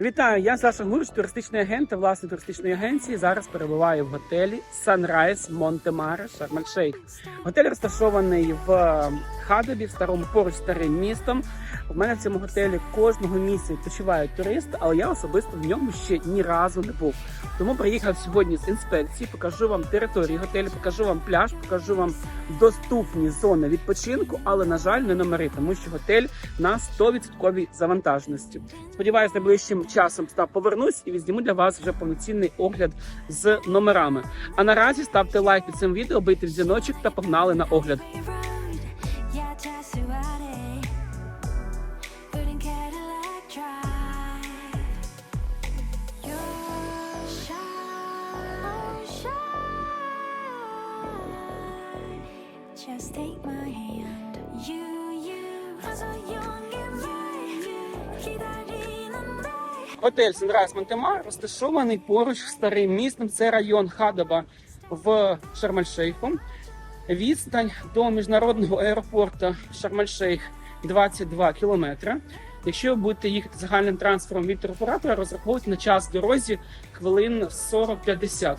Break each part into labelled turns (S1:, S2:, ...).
S1: Вітаю, я Саша Гурш, туристичний агент та власник туристичної агенції. Зараз перебуваю в готелі Sunrise Монтемаре Шарм-Ель-Шейх. Готель розташований в Хадабі, в старому поруч старим містом. У мене в цьому готелі кожного місяця відпочивають туристи, але я особисто в ньому ще ні разу не був. Тому приїхав сьогодні з інспекції, покажу вам територію готелю, покажу вам пляж, покажу вам доступні зони відпочинку, але на жаль, не номери, тому що готель на 100% завантаженості. Сподіваюсь, найближчим часом та повернусь і відзніму для вас вже повноцінний огляд з номерами. А наразі ставте лайк під цим відео, бийте в дзвіночок та погнали на огляд. Готель Сенрайс Монтемар розташований поруч з старим містом. Це район Хадаба в Шарм-Ель-Шейху. Відстань до міжнародного аеропорту Шарм-Ель-Шейх 22 кілометри. Якщо ви будете їхати загальним транспортом від туроператора, розраховуйте на час дорозі хвилин 40-50.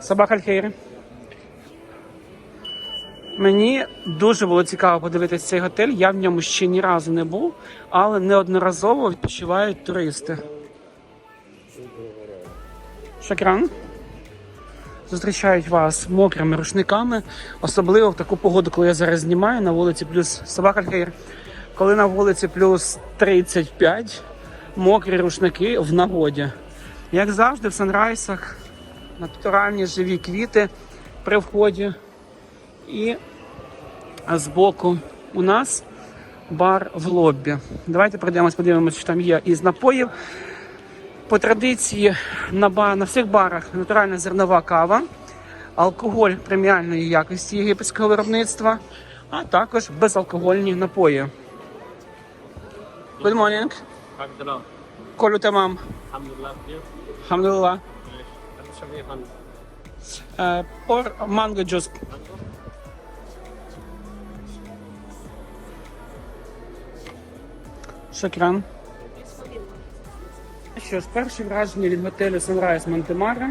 S1: Сабах Аль-Хейри. Мені дуже було цікаво подивитися цей готель. Я в ньому ще ні разу не був, але неодноразово відпочивають туристи. Шакран. Зустрічають вас мокрими рушниками, особливо в таку погоду, коли я зараз знімаю на вулиці плюс Сабах Аль-Хейр. Коли на вулиці плюс 35, мокрі рушники в нагоді. Як завжди, в санрайсах натуральні живі квіти при вході. І збоку у нас бар в лоббі. Давайте пройдемось, подивимося, що там є із напоїв. По традиції на, ба- на всіх барах натуральна зернова кава, алкоголь преміальної якості єгипетського виробництва, а також безалкогольні напої. Good morning. Колю тамам.
S2: Alhamdulillah. Shabir Khan.
S1: Uh, or mango juice. Шакран. Що ж, перші враження від готелю Sunrise Монтемара.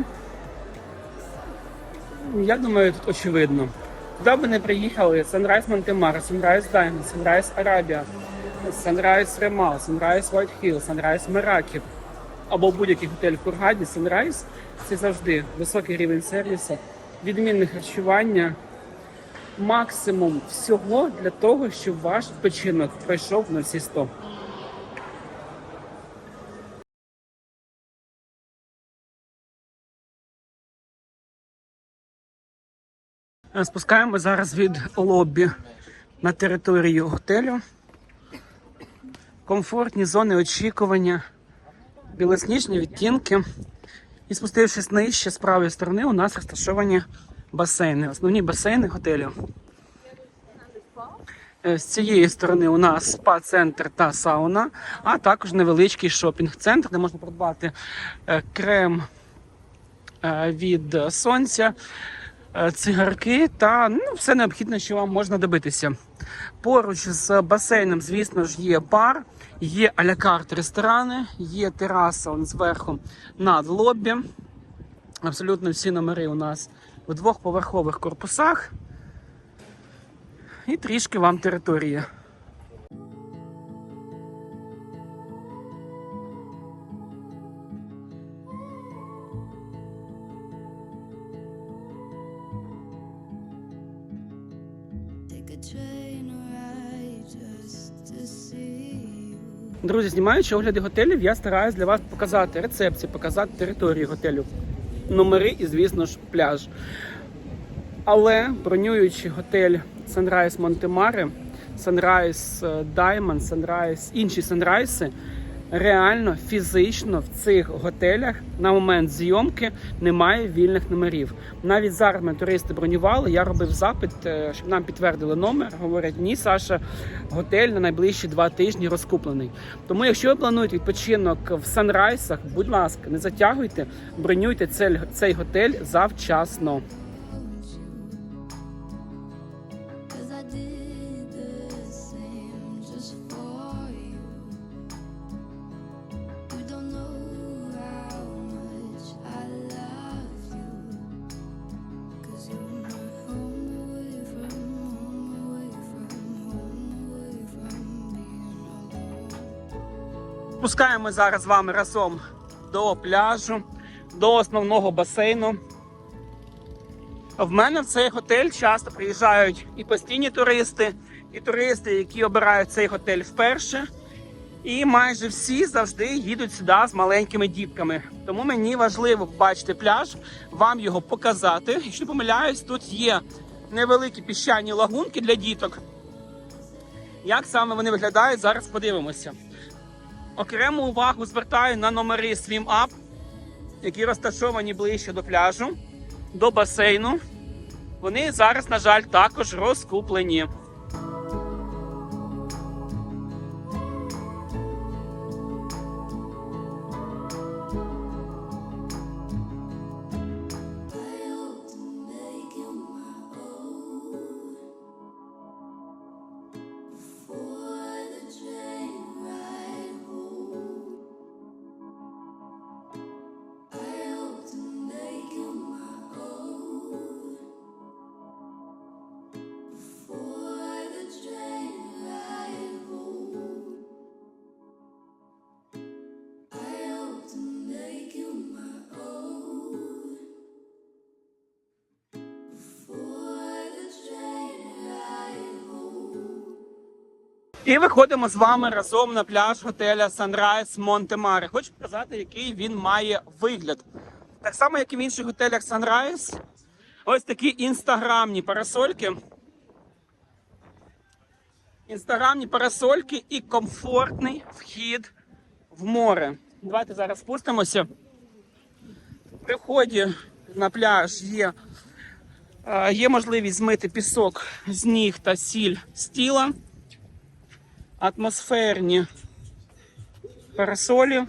S1: Я думаю, тут очевидно. Куди б не приїхали Sunrise Монтемара, Sunrise Diamond, Sunrise Arabia, Sunrise Remal, Sunrise White Hill, Sunrise Meraki або будь-який готель в Кургаді, Sunrise – це завжди високий рівень сервісу, відмінне харчування, максимум всього для того, щоб ваш відпочинок пройшов на всі 100. Е, Спускаємо зараз від лобі на територію готелю. Комфортні зони очікування, білосніжні відтінки. І спустившись нижче з правої сторони, у нас розташовані басейни, основні басейни готелю. Е, З цієї сторони у нас спа-центр та сауна, а також невеличкий шопінг-центр, де можна придбати е, крем е, від сонця, цигарки та ну, все необхідне, що вам можна добитися. Поруч з басейном, звісно ж, є бар, є алякарт ресторани, є тераса он зверху над лобі. Абсолютно всі номери у нас в двохповерхових корпусах. І трішки вам території.
S3: Take a train
S1: Друзі, знімаючи огляди готелів, я стараюсь для вас показати рецепції, показати територію готелю, номери і, звісно ж, пляж. Але бронюючи готель Sunrise Монтемаре, Sunrise е, Diamond, Sunrise, інші Sunrise, реально фізично в цих готелях на момент зйомки немає вільних номерів. Навіть зараз ми туристи бронювали. Я робив запит, е, щоб нам підтвердили номер. Говорять, ні, Саша, готель на найближчі два тижні розкуплений. Тому, якщо ви плануєте відпочинок в Санрайсах, будь ласка, не затягуйте, бронюйте цей, цей готель завчасно.
S3: Alone.
S1: Пускаємо зараз з вами разом до пляжу, до основного басейну. В мене в цей готель часто приїжджають і постійні туристи, і туристи, які обирають цей готель вперше. І майже всі завжди їдуть сюди з маленькими дітками. Тому мені важливо побачити пляж, вам його показати. Якщо не помиляюсь, тут є невеликі піщані лагунки для діток. Як саме вони виглядають, зараз подивимося. Окрему увагу звертаю на номери Swim які розташовані ближче до пляжу, до басейну. Вони зараз, на жаль, також розкуплені. І виходимо з вами разом на пляж готеля Sunrise Монте-Маре. Хочу показати, який він має вигляд. Так само, як і в інших готелях Sunrise. Ось такі інстаграмні парасольки. Інстаграмні парасольки і комфортний вхід в море. Давайте зараз спустимося. При вході на пляж є, е, є можливість змити пісок з ніг та сіль з тіла атмосферні парасолі.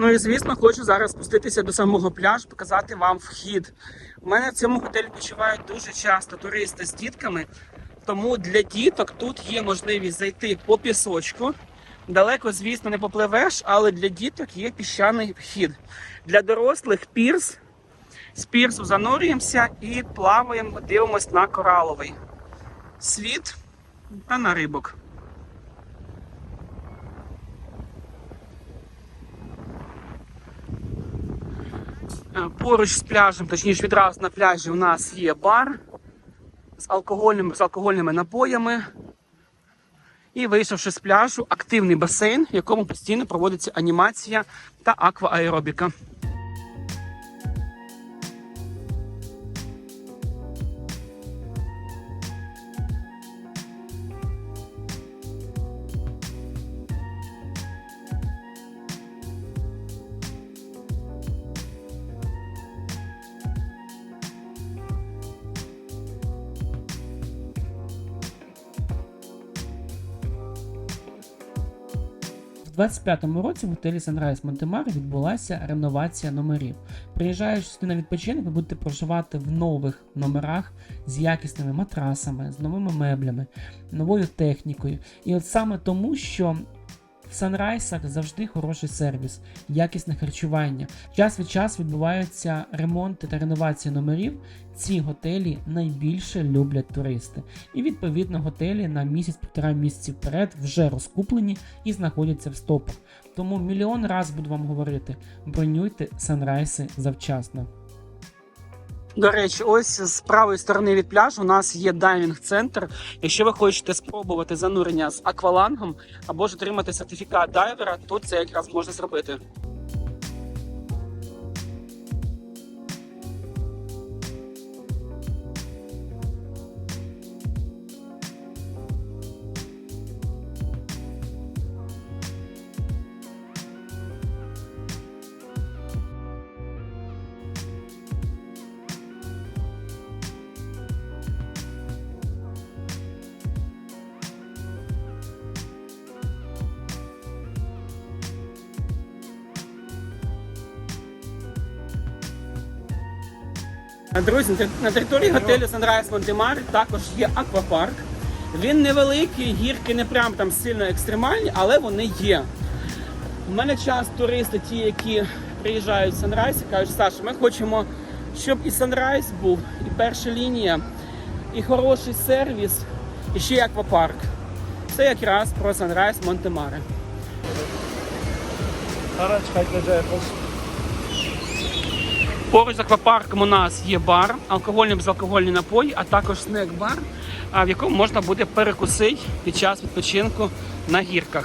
S1: Ну і звісно, хочу зараз спуститися до самого пляжу, показати вам вхід. У мене в цьому готелі відпочивають дуже часто туристи з дітками, тому для діток тут є можливість зайти по пісочку. Далеко, звісно, не попливеш, але для діток є піщаний вхід. Для дорослих пірс. З пірсу занурюємося і плаваємо, дивимось на кораловий світ та на рибок. Е, Поруч з пляжем, точніше відразу на пляжі, у нас є бар з алкогольними, з алкогольними напоями. І вийшовши з пляжу, активний басейн, в якому постійно проводиться анімація та аквааеробіка.
S4: 25-му році в готелі Sunrise Монтемар відбулася реновація номерів. Приїжджаючи сюди на відпочинок, ви будете проживати в нових номерах з якісними матрасами, з новими меблями, новою технікою. І от саме тому, що в Санрайсах завжди хороший сервіс, якісне харчування. Час від часу відбуваються ремонти та реновації номерів. Ці готелі найбільше люблять туристи. І відповідно готелі на місяць-півтора місяці вперед вже розкуплені і знаходяться в стопах. Тому мільйон раз буду вам говорити: бронюйте санрайси завчасно.
S1: До речі, ось з правої сторони від пляжу у нас є дайвінг-центр. Якщо ви хочете спробувати занурення з аквалангом або ж отримати сертифікат дайвера, то це якраз можна зробити. Друзі, на території готелю Sunrise Монтемар також є аквапарк. Він невеликий, гірки не прям там сильно екстремальні, але вони є. У мене часто туристи, ті, які приїжджають в Sunrise, кажуть, Саша, ми хочемо, щоб і Sunrise був, і перша лінія, і хороший сервіс, і ще й аквапарк. Це якраз про Sunrise Монтемаре.
S2: Зараз чекайте де
S1: Поруч з аквапарком у нас є бар, алкогольний безалкогольний напої, а також снек-бар, в якому можна буде перекусити під час відпочинку на гірках.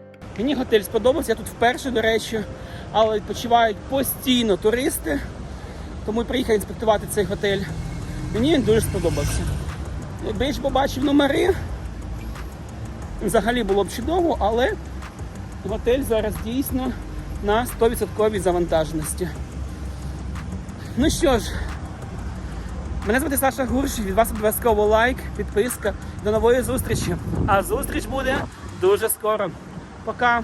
S1: Мені готель сподобався, я тут вперше, до речі, але відпочивають постійно туристи, тому і приїхав інспектувати цей готель. Мені він дуже сподобався. Якби я ж побачив номери, взагалі було б чудово, але готель зараз дійсно на 100% завантаженості. Ну що ж, мене звати Саша Гурш, від вас обов'язково лайк, підписка. До нової зустрічі. А зустріч буде дуже скоро. Пока.